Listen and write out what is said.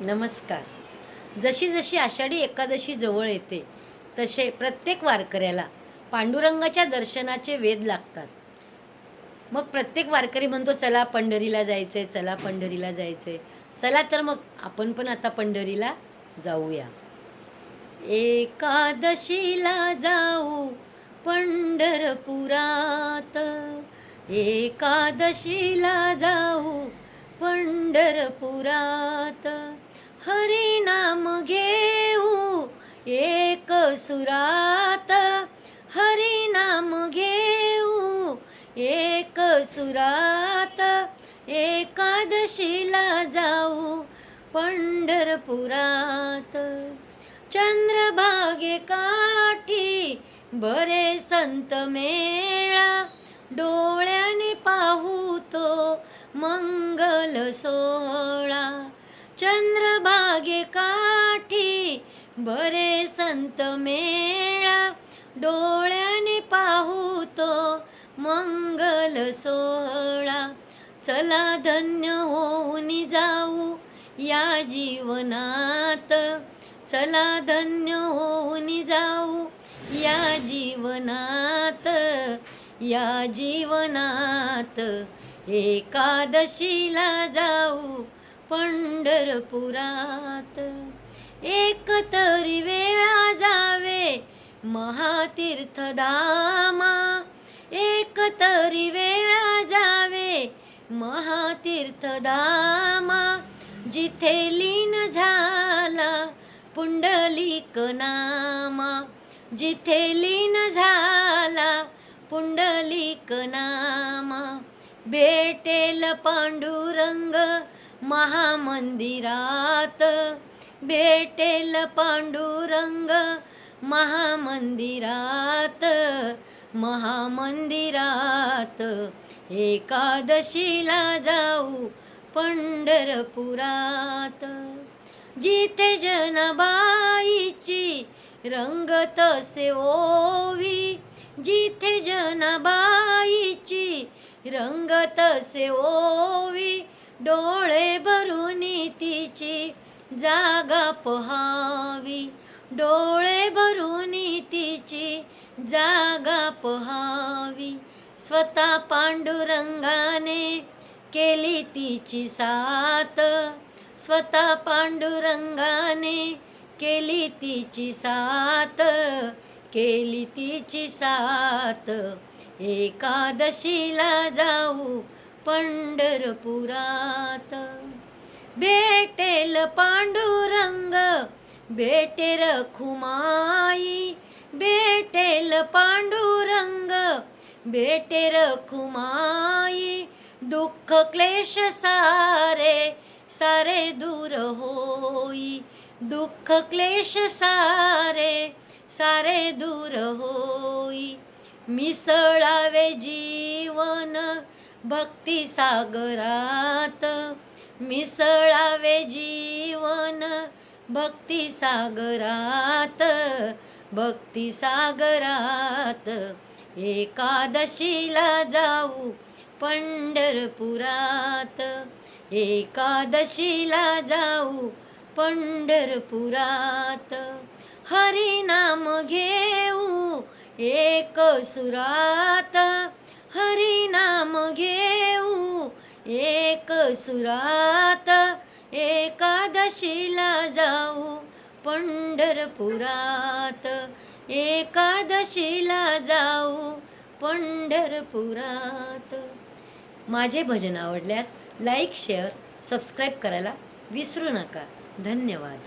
नमस्कार. जशी जशी आषाढी एकादशी जवळ येते तसे प्रत्येक वारकऱ्याला पांडुरंगाच्या दर्शनाचे वेध लागतात. मग प्रत्येक वारकरी म्हणतो चला पंढरीला जायचंय चला पंढरीला जायचंय. चला तर मग आपण पण आता पंढरीला जाऊया. एकादशीला जाऊ पंढरपुरात. एकादशीला जाऊ पंढरपुरात. हरी नाम घेऊ एक सुरात. हरिनाम घेऊ एक सुरात. एकादशीला जाऊ पंढरपुरात. चंद्रभागे काठी बरे संत मेळा. डोळ्याने पाहू तो मंगल सोहळा. चंद्रभागे काठी बरे संत मेळा डोळ्याने पाहू तो मंगल सोहळा. चला धन्य होऊन जाऊ या जीवनात. चला धन्य होऊन जाऊ या जीवनात. या जीवनात एकादशीला जाऊ पंढरपुरात. एक तरी वेळा जावे महातीर्थधामा. एक तरी वेळा जावे महातीर्थधामा. जिथे लीन झाला पुंडलिक नामा. जिथे लीन झाला पुंडलिक नामा. भेटेल पांडुरंग महामंदिरात भेटेल पांडुरंग महामंदिरात महामंदिरात. एकादशीला जाऊ पंढरपुरात. जिथे जनाबाईची रंगत से ओवी जिथे जनाबाईची रंगत से ओवी डोळे भरून तिची जागा पहावी. डोळे भरून तिची जागा पहावी. स्वतः पांडुरंगाने केली तिची साथ. स्वतः पांडुरंगाने केली तिची साथ. केली तिची साथ. एकादशीला जाऊ पंढरपुरात. भेटेल पांडुरंग भेटे रखुमाई भेटेल पांडुरंग भेटे रखुमाई. दुःख क्लेश सारे सारे दूर होई. दुःख क्लेश सारे सारे दूर होई. मिसळावे जीवन भक्ती सागरात मिसळावे जीवन. भक्ती सागरात भक्ती सागरात एकादशीला जाऊ पंढरपुरात. एकादशीला जाऊ पंढरपुरात. हरिनाम घेऊ एक सुरात. सुरात एकादशीला जाऊ पंढरपुरात. एकादशीला जाऊ पंढरपुरात. माझे भजन आवडल्यास लाईक शेअर सबस्क्राईब करायला विसरू नका. धन्यवाद.